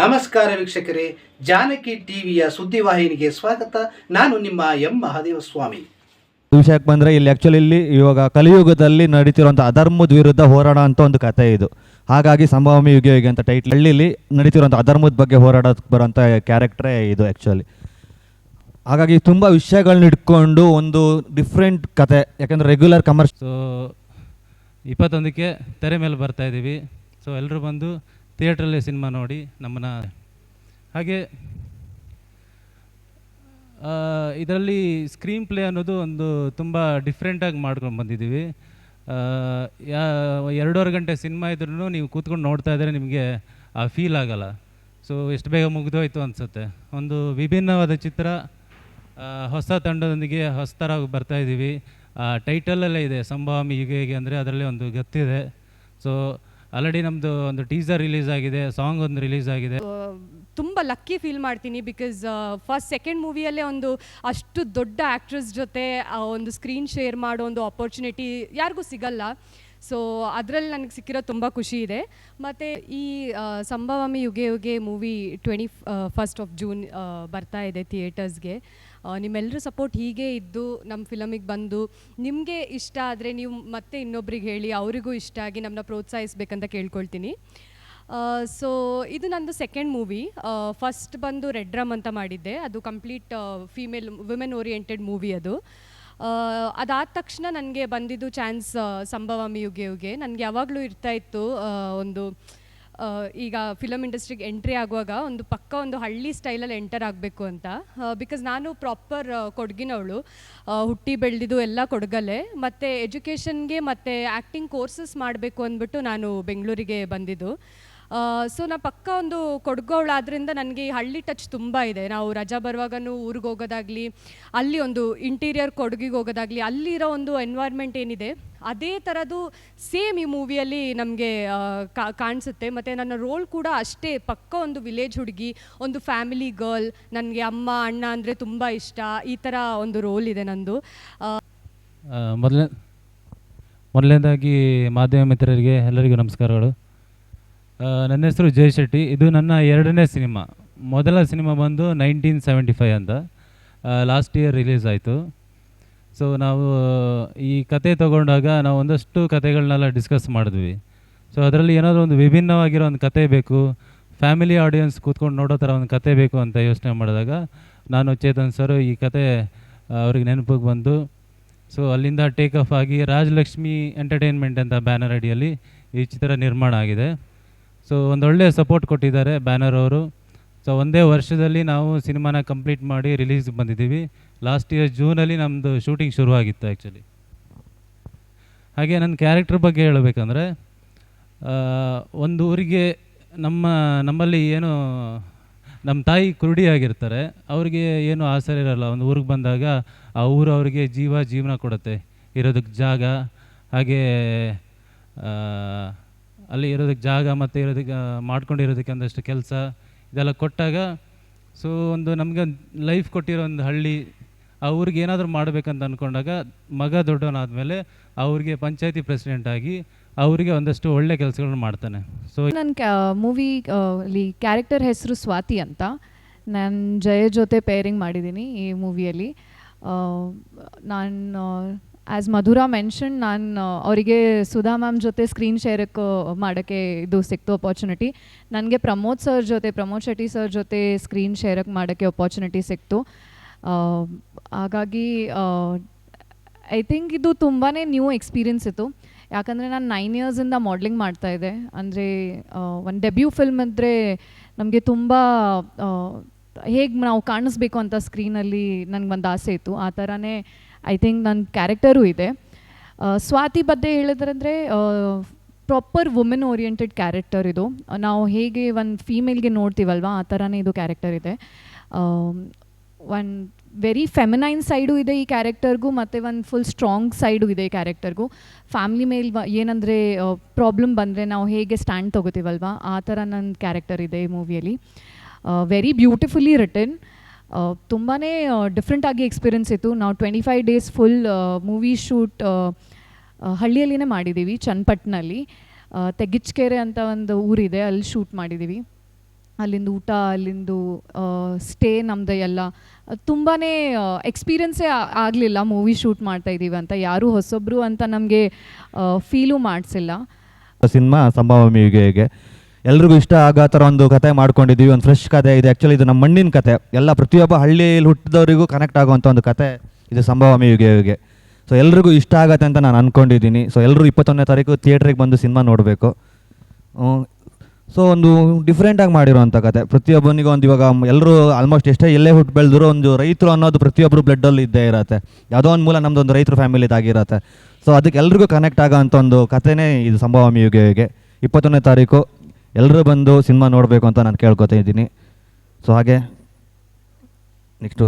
ನಮಸ್ಕಾರ ವೀಕ್ಷಕರೇ ಜಾನಕಿ ಟಿವಿಯ ಸುದ್ದಿವಾಹಿನಿಗೆ ಸ್ವಾಗತ. ನಾನು ನಿಮ್ಮ ಎಂ. ಮಹಾದೇವ ಸ್ವಾಮಿ ವಿಷಯಕ್ಕೆ ಬಂದರೆ ಇಲ್ಲಿ ಆ್ಯಕ್ಚುಲಿ ಇಲ್ಲಿ ಇವಾಗ ಕಲಿಯುಗದಲ್ಲಿ ನಡೀತಿರುವಂಥ ಅಧರ್ಮದ ವಿರುದ್ಧ ಹೋರಾಡ ಅಂತ ಒಂದು ಕತೆ ಇದು. ಹಾಗಾಗಿ ಸಂಭಾವಮಿ ಯುಗ ಯುಗ ಅಂತ ಟೈಟ್ಲ್ ಹಳ್ಳಿಲಿ ನಡೀತಿರುವಂಥ ಅಧರ್ಮದ ಬಗ್ಗೆ ಹೋರಾಡೋಕ್ಕೆ ಬರೋಂಥ ಕ್ಯಾರೆಕ್ಟ್ರೇ ಇದು ಆ್ಯಕ್ಚುಲಿ ಹಾಗಾಗಿ ತುಂಬ ವಿಷಯಗಳನ್ನ ಇಟ್ಕೊಂಡು ಒಂದು ಡಿಫ್ರೆಂಟ್ ಕತೆ ಯಾಕಂದರೆ ರೆಗ್ಯುಲರ್ ಕಮರ್ಷ್ ಸೊ ಇಪ್ಪತ್ತೊಂದಕ್ಕೆ ತೆರೆ ಮೇಲೆ ಬರ್ತಾ ಇದ್ದೀವಿ. ಸೊ ಎಲ್ಲರೂ ಬಂದು ಥಿಯೇಟ್ರಲ್ಲಿ ಸಿನಿಮಾ ನೋಡಿ ನಮ್ಮನ್ನು ಹಾಗೆ ಇದರಲ್ಲಿ ಸ್ಕ್ರೀನ್ ಪ್ಲೇ ಅನ್ನೋದು ಒಂದು ತುಂಬ ಡಿಫ್ರೆಂಟಾಗಿ ಮಾಡ್ಕೊಂಡು ಬಂದಿದ್ದೀವಿ. ಯಾ, ಎರಡೂವರೆ ಗಂಟೆ ಸಿನಿಮಾ ಇದ್ರೂ ನೀವು ಕೂತ್ಕೊಂಡು ನೋಡ್ತಾ ಇದ್ದರೆ ನಿಮಗೆ ಆ ಫೀಲ್ ಆಗೋಲ್ಲ. ಸೊ ಎಷ್ಟು ಬೇಗ ಮುಗಿದೋಯ್ತು ಅನಿಸುತ್ತೆ. ಒಂದು ವಿಭಿನ್ನವಾದ ಚಿತ್ರ ಹೊಸ ತಂಡದೊಂದಿಗೆ ಹೊಸ ಥರ ಬರ್ತಾ ಇದ್ದೀವಿ. ಟೈಟಲಲ್ಲೇ ಇದೆ ಸಂಭಾವಮಿ ಹೀಗೆ ಹೇಗೆ ಅಂದರೆ ಅದರಲ್ಲಿ ಒಂದು ಗತ್ತಿದೆ. ಸೊ ಆಲ್ರೆಡಿ ನಮ್ಮದು ಒಂದು ಟೀಸರ್ ರಿಲೀಸ್ ಆಗಿದೆ, ಸಾಂಗ್ ಒಂದು ರಿಲೀಸ್ ಆಗಿದೆ. ತುಂಬ ಲಕ್ಕಿ ಫೀಲ್ ಮಾಡ್ತೀನಿ ಬಿಕಾಸ್ ಫಸ್ಟ್, ಸೆಕೆಂಡ್ ಮೂವಿಯಲ್ಲೇ ಒಂದು ಅಷ್ಟು ದೊಡ್ಡ ಆ್ಯಕ್ಟ್ರೆಸ್ ಜೊತೆ ಒಂದು ಸ್ಕ್ರೀನ್ ಶೇರ್ ಮಾಡೋ ಒಂದು ಅಪರ್ಚುನಿಟಿ ಯಾರಿಗೂ ಸಿಗಲ್ಲ. ಸೊ ಅದರಲ್ಲಿ ನನಗೆ ಸಿಕ್ಕಿರೋ ತುಂಬ ಖುಷಿ ಇದೆ. ಮತ್ತು ಈ Sambhavami Yuge Yuge movie twenty first of June ಬರ್ತಾ ಇದೆ ಥಿಯೇಟರ್ಸ್ಗೆ ನಿಮ್ಮೆಲ್ಲರ ಸಪೋರ್ಟ್ ಹೀಗೆ ಇದ್ದು ನಮ್ಮ ಫಿಲಮಿಗೆ ಬಂದು ನಿಮಗೆ ಇಷ್ಟ ಆದರೆ ನೀವು ಮತ್ತೆ ಇನ್ನೊಬ್ರಿಗೆ ಹೇಳಿ ಅವರಿಗೂ ಇಷ್ಟ ಆಗಿ ನಮ್ಮನ್ನ ಪ್ರೋತ್ಸಾಹಿಸ್ಬೇಕಂತ ಕೇಳ್ಕೊಳ್ತೀನಿ. ಸೊ ಇದು ನಂದು ಸೆಕೆಂಡ್ ಮೂವಿ ಫಸ್ಟ್ ಬಂದು ರೆಡ್ ಡ್ರಮ್ ಅಂತ ಮಾಡಿದ್ದೆ. ಅದು complete female women oriented movie ಅದು. ಅದಾದ ತಕ್ಷಣ ನನಗೆ ಬಂದಿದ್ದು ಚಾನ್ಸ್ ಸಂಭವಮಿ ಯುಗೆ ಯುಗೆ ನನಗೆ ಯಾವಾಗಲೂ ಇರ್ತಾ ಇತ್ತು ಒಂದು ಈಗ ಫಿಲಮ್ ಇಂಡಸ್ಟ್ರಿಗೆ ಎಂಟ್ರಿ ಆಗುವಾಗ ಒಂದು ಪಕ್ಕ ಒಂದು ಹಳ್ಳಿ ಸ್ಟೈಲಲ್ಲಿ ಎಂಟರ್ ಆಗಬೇಕು ಅಂತ. ಬಿಕಾಸ್ ನಾನು ಪ್ರಾಪರ್ ಕೊಡಗಿನವಳು. ಹುಟ್ಟಿ ಬೆಳೆದಿದ್ದು ಎಲ್ಲ ಕೊಡಗಲ್ಲೇ. ಮತ್ತು ಎಜುಕೇಷನ್ಗೆ ಮತ್ತು ಆ್ಯಕ್ಟಿಂಗ್ ಕೋರ್ಸಸ್ ಮಾಡಬೇಕು ಅಂದ್ಬಿಟ್ಟು ನಾನು ಬೆಂಗಳೂರಿಗೆ ಬಂದಿದ್ದು. ಸೊ ನಾ ಪಕ್ಕ ಒಂದು ಕೊಡಗೋಳಾದ್ರಿಂದ ನನಗೆ ಹಳ್ಳಿ ಟಚ್ ತುಂಬ ಇದೆ. ನಾವು ರಜಾ ಬರುವಾಗನೂ ಊರಿಗೆ ಹೋಗೋದಾಗಲಿ, ಅಲ್ಲಿ ಒಂದು ಇಂಟೀರಿಯರ್ ಕೊಡಗಿಗೆ ಹೋಗೋದಾಗಲಿ, ಅಲ್ಲಿರೋ ಒಂದು ಎನ್ವೈರ್ಮೆಂಟ್ ಏನಿದೆ ಅದೇ ಥರದ್ದು ಸೇಮ್ ಈ ಮೂವಿಯಲ್ಲಿ ನಮಗೆ ಕಾಣಿಸುತ್ತೆ. ಮತ್ತು ನನ್ನ ರೋಲ್ ಕೂಡ ಅಷ್ಟೇ. ಪಕ್ಕ ಒಂದು ವಿಲೇಜ್ ಹುಡುಗಿ, ಒಂದು ಫ್ಯಾಮಿಲಿ ಗರ್ಲ್, ನನಗೆ ಅಮ್ಮ, ಅಣ್ಣ ಅಂದರೆ ತುಂಬ ಇಷ್ಟ. ಈ ಥರ ಒಂದು ರೋಲ್ ಇದೆ ನಂದು. ಮೊದಲ ಮೊದಲನೇ ಮೊದಲನೇದಾಗಿ ಮಾಧ್ಯಮ ಮಿತ್ರರಿಗೆ ಎಲ್ಲರಿಗೂ ನಮಸ್ಕಾರಗಳು. ನನ್ನ ಹೆಸರು ಜಯ ಶೆಟ್ಟಿ. ಇದು ನನ್ನ ಎರಡನೇ ಸಿನಿಮಾ. ಮೊದಲ ಸಿನಿಮಾ ಬಂದು ನೈನ್ಟೀನ್ ಸೆವೆಂಟಿ ಫೈವ್ ಅಂತ. ಲಾಸ್ಟ್ ಇಯರ್ ರಿಲೀಸ್ ಆಯಿತು. ಸೊ ನಾವು ಈ ಕತೆ ತಗೊಂಡಾಗ ನಾವು ಒಂದಷ್ಟು ಕತೆಗಳನ್ನೆಲ್ಲ ಡಿಸ್ಕಸ್ ಮಾಡಿದ್ವಿ. ಸೊ ಅದರಲ್ಲಿ ಏನಾದರೂ ಒಂದು ವಿಭಿನ್ನವಾಗಿರೋ ಒಂದು ಕತೆ ಬೇಕು ಫ್ಯಾಮಿಲಿ ಆಡಿಯನ್ಸ್ ಕೂತ್ಕೊಂಡು ನೋಡೋ ಥರ ಒಂದು ಕತೆ ಬೇಕು ಅಂತ ಯೋಚನೆ ಮಾಡಿದಾಗ, ನಾನು ಚೇತನ್ ಸರ್ ಈ ಕತೆ ಅವ್ರಿಗೆ ನೆನಪಿಗೆ ಬಂದು ಸೊ ಅಲ್ಲಿಂದ ಟೇಕ್ ಆಫ್ ಆಗಿ ರಾಜಲಕ್ಷ್ಮಿ ಎಂಟರ್ಟೈನ್ಮೆಂಟ್ ಅಂತ ಬ್ಯಾನರ್ ಅಡಿಯಲ್ಲಿ ಈ ಚಿತ್ರ ನಿರ್ಮಾಣ ಆಗಿದೆ. ಸೊ ಒಂದೊಳ್ಳೆ ಸಪೋರ್ಟ್ ಕೊಟ್ಟಿದ್ದಾರೆ ಬ್ಯಾನರ್ ಅವರು. ಸೊ ಒಂದೇ ವರ್ಷದಲ್ಲಿ ನಾವು ಸಿನಿಮಾನ ಕಂಪ್ಲೀಟ್ ಮಾಡಿ ರಿಲೀಸ್ಗೆ ಬಂದಿದ್ದೀವಿ. ಲಾಸ್ಟ್ ಇಯರ್ ಜೂನಲ್ಲಿ ನಮ್ಮದು ಶೂಟಿಂಗ್ ಶುರುವಾಗಿತ್ತು ಆ್ಯಕ್ಚುಲಿ ಹಾಗೆ ನನ್ನ ಕ್ಯಾರೆಕ್ಟರ್ ಬಗ್ಗೆ ಹೇಳಬೇಕಂದ್ರೆ ಒಂದು ಊರಿಗೆ ನಮ್ಮ, ನಮ್ಮಲ್ಲಿ ಏನು, ನಮ್ಮ ತಾಯಿ ಕುರುಡಿಯಾಗಿರ್ತಾರೆ, ಅವ್ರಿಗೆ ಏನು ಆಸರೆ ಇರಲ್ಲ. ಒಂದು ಊರಿಗೆ ಬಂದಾಗ ಆ ಊರು ಅವರಿಗೆ ಜೀವ, ಜೀವನ ಕೊಡುತ್ತೆ. ಇರೋದಕ್ಕೆ ಜಾಗ, ಹಾಗೆ ಅಲ್ಲಿ ಇರೋದಕ್ಕೆ ಜಾಗ ಮತ್ತು ಇರೋದಕ್ಕೆ ಮಾಡ್ಕೊಂಡಿರೋದಕ್ಕೆ ಒಂದಷ್ಟು ಕೆಲಸ, ಇದೆಲ್ಲ ಕೊಟ್ಟಾಗ ಸೊ ಒಂದು ನಮಗೆ ಲೈಫ್ ಕೊಟ್ಟಿರೋ ಒಂದು ಹಳ್ಳಿ ಆ ಊರಿಗೆ ಏನಾದರೂ ಮಾಡಬೇಕಂತ ಅಂದ್ಕೊಂಡಾಗ ಮಗ ದೊಡ್ಡವನಾದಮೇಲೆ ಅವ್ರಿಗೆ ಪಂಚಾಯತಿ ಪ್ರೆಸಿಡೆಂಟ್ ಆಗಿ ಅವರಿಗೆ ಒಂದಷ್ಟು ಒಳ್ಳೆ ಕೆಲಸಗಳನ್ನ ಮಾಡ್ತಾನೆ. ಸೊ ನನ್ನ ಕ್ಯಾ ಮೂವಿ ಅಲ್ಲಿ ಕ್ಯಾರೆಕ್ಟರ್ ಹೆಸರು ಸ್ವಾತಿ ಅಂತ. ನಾನು ಜಯ ಜೊತೆ ಪೇರಿಂಗ್ ಮಾಡಿದ್ದೀನಿ ಈ ಮೂವಿಯಲ್ಲಿ ನಾನು ಆ್ಯಸ್ ಮಧುರಾ ಮೆನ್ಷನ್ ನಾನು ಅವರಿಗೆ ಸುಧಾ ಮ್ಯಾಮ್ ಜೊತೆ ಸ್ಕ್ರೀನ್ ಶೇರಕ್ಕೆ ಮಾಡೋಕ್ಕೆ ಇದು ಸಿಕ್ತು ಅಪಾರ್ಚುನಿಟಿ ನನಗೆ ಪ್ರಮೋದ್ ಸರ್ ಜೊತೆ, ಪ್ರಮೋದ್ ಶೆಟ್ಟಿ ಸರ್ ಜೊತೆ ಸ್ಕ್ರೀನ್ ಶೇರಕ್ಕೆ ಮಾಡೋಕ್ಕೆ ಅಪಾರ್ಚುನಿಟಿ ಸಿಕ್ತು. ಹಾಗಾಗಿ ಐ ಥಿಂಕ್ ಇದು ತುಂಬಾ ನ್ಯೂ ಎಕ್ಸ್ಪೀರಿಯನ್ಸ್ ಇತ್ತು. ಯಾಕಂದರೆ ನಾನು ನೈನ್ ಇಯರ್ಸಿಂದ ಮಾಡ್ಲಿಂಗ್ ಮಾಡ್ತಾ ಇದ್ದೆ. ಅಂದರೆ ಒಂದು ಡೆಬ್ಯೂ ಫಿಲ್ಮ್ ಅಂದರೆ ನಮಗೆ ತುಂಬ ಹೇಗೆ ನಾವು ಕಾಣಿಸ್ಬೇಕು ಅಂತ ಸ್ಕ್ರೀನಲ್ಲಿ ನನಗೆ ಒಂದು ಆಸೆ ಇತ್ತು. ಆ ಥರನೇ ಐ ಥಿಂಕ್ ನನ್ನ ಕ್ಯಾರೆಕ್ಟರೂ ಇದೆ. ಸ್ವಾತಿ ಬಗ್ಗೆ ಹೇಳಿದ್ರಂದರೆ ಪ್ರಾಪರ್ ವುಮೆನ್ ಓರಿಯೆಂಟೆಡ್ ಕ್ಯಾರೆಕ್ಟರ್ ಇದು. ನಾವು ಹೇಗೆ ಒಂದು ಫೀಮೇಲ್ಗೆ ನೋಡ್ತೀವಲ್ವ, ಆ ಥರನೇ ಇದು ಕ್ಯಾರೆಕ್ಟರ್ ಇದೆ. ಒನ್ ವೆರಿ ಫೆಮಿನೈನ್ ಸೈಡು ಇದೆ ಈ ಕ್ಯಾರೆಕ್ಟರ್ಗೂ ಮತ್ತು ಒಂದು ಫುಲ್ ಸ್ಟ್ರಾಂಗ್ ಸೈಡು ಇದೆ ಈ ಕ್ಯಾರೆಕ್ಟರ್ಗೂ ಫ್ಯಾಮ್ಲಿ ಮೇಲೆ ಏನಂದರೆ ಪ್ರಾಬ್ಲಮ್ ಬಂದರೆ ನಾವು ಹೇಗೆ ಸ್ಟ್ಯಾಂಡ್ ತೊಗೋತೀವಲ್ವ? ಆ ಥರ ನನ್ನ ಕ್ಯಾರೆಕ್ಟರ್ ಇದೆ ಈ ಮೂವಿಯಲ್ಲಿ ವೆರಿ ಬ್ಯೂಟಿಫುಲ್ಲಿ ರಿಟರ್ನ್ ತುಂಬಾ ಡಿಫ್ರೆಂಟಾಗಿ ಎಕ್ಸ್ಪೀರಿಯನ್ಸ್ ಇತ್ತು. ನಾವು twenty five days full movie shoot ಹಳ್ಳಿಯಲ್ಲಿನೇ ಮಾಡಿದ್ದೀವಿ ಚನ್ನಪಟ್ಟಣಲ್ಲಿ ತೆಗಿಚ್ಕೆರೆ ಅಂತ ಒಂದು ಊರಿದೆ, ಅಲ್ಲಿ ಶೂಟ್ ಮಾಡಿದ್ದೀವಿ ಅಲ್ಲಿಂದ ಊಟ, ಅಲ್ಲಿಂದು ಸ್ಟೇ ನಮ್ಮದು ಎಲ್ಲ. ತುಂಬಾ ಎಕ್ಸ್ಪೀರಿಯನ್ಸೇ ಆಗಲಿಲ್ಲ. ಮೂವಿ ಶೂಟ್ ಮಾಡ್ತಾ ಇದ್ದೀವಿ ಅಂತ. ಯಾರೂ ಹೊಸೊಬ್ಬರು ಅಂತ ನಮಗೆ ಫೀಲು ಮಾಡಿಸಿಲ್ಲ. ಸಿನಿಮಾ ಸಂಭಾವಮಿ ಯುಗೆಗೆ ಎಲ್ರಿಗೂ ಇಷ್ಟ ಆಗೋ ಥರ ಒಂದು ಕತೆ ಮಾಡ್ಕೊಂಡಿದ್ದೀವಿ ಒಂದು ಫ್ರೆಶ್ ಕತೆ ಇದೆ. ಆ್ಯಕ್ಚುಲಿ ಇದು ನಮ್ಮ ಮಣ್ಣಿನ ಕತೆ. ಎಲ್ಲ ಪ್ರತಿಯೊಬ್ಬ ಹಳ್ಳಿಯಲ್ಲಿ ಹುಟ್ಟಿದವರಿಗೂ ಕನೆಕ್ಟ್ ಆಗುವಂಥ ಒಂದು ಕತೆ ಇದು ಸಂಭಾವಮಿ ಯುಗೆಗೆ ಸೊ ಎಲ್ರಿಗೂ ಇಷ್ಟ ಆಗತ್ತೆ ಅಂತ ನಾನು ಅಂದ್ಕೊಂಡಿದ್ದೀನಿ ಸೊ ಎಲ್ಲರೂ ಇಪ್ಪತ್ತೊಂದನೇ ತಾರೀಕು ಥಿಯೇಟ್ರಿಗೆ ಬಂದು ಸಿನಿಮಾ ನೋಡಬೇಕು. ಸೊ ಒಂದು ಡಿಫ್ರೆಂಟಾಗಿ ಮಾಡಿರೋಂಥ ಕತೆ. ಪ್ರತಿಯೊಬ್ಬನಿಗೂ ಒಂದು ಇವಾಗ ಎಲ್ಲರೂ ಆಲ್ಮೋಸ್ಟ್ ಎಷ್ಟೇ ಎಲ್ಲೇ ಹುಟ್ಟು ಬೆಳೆದ್ರು ಒಂದು ರೈತರು ಅನ್ನೋದು ಪ್ರತಿಯೊಬ್ಬರು ಬ್ಲಡ್ಡಲ್ಲಿ ಇದ್ದೇ ಇರುತ್ತೆ. ಯಾವುದೋ ಒಂದು ಮೂಲ ನಮ್ಮದು ಒಂದು ರೈತರ ಫ್ಯಾಮಿಲಿದಾಗಿರುತ್ತೆ ಸೊ ಅದಕ್ಕೆ ಎಲ್ರಿಗೂ ಕನೆಕ್ಟ್ ಆಗೋ ಅಂಥ ಒಂದು ಕಥೆನೇ ಇದು ಸಂಭವ ಯುಗೆಗೆ ಇಪ್ಪತ್ತೊಂದನೇ ತಾರೀಕು ಎಲ್ಲರೂ ಬಂದು ಸಿನಿಮಾ ನೋಡಬೇಕು ಅಂತ ನಾನು ಕೇಳ್ಕೊತಾ ಇದ್ದೀನಿ. ಸೊ ಹಾಗೆ ನೆಕ್ಸ್ಟು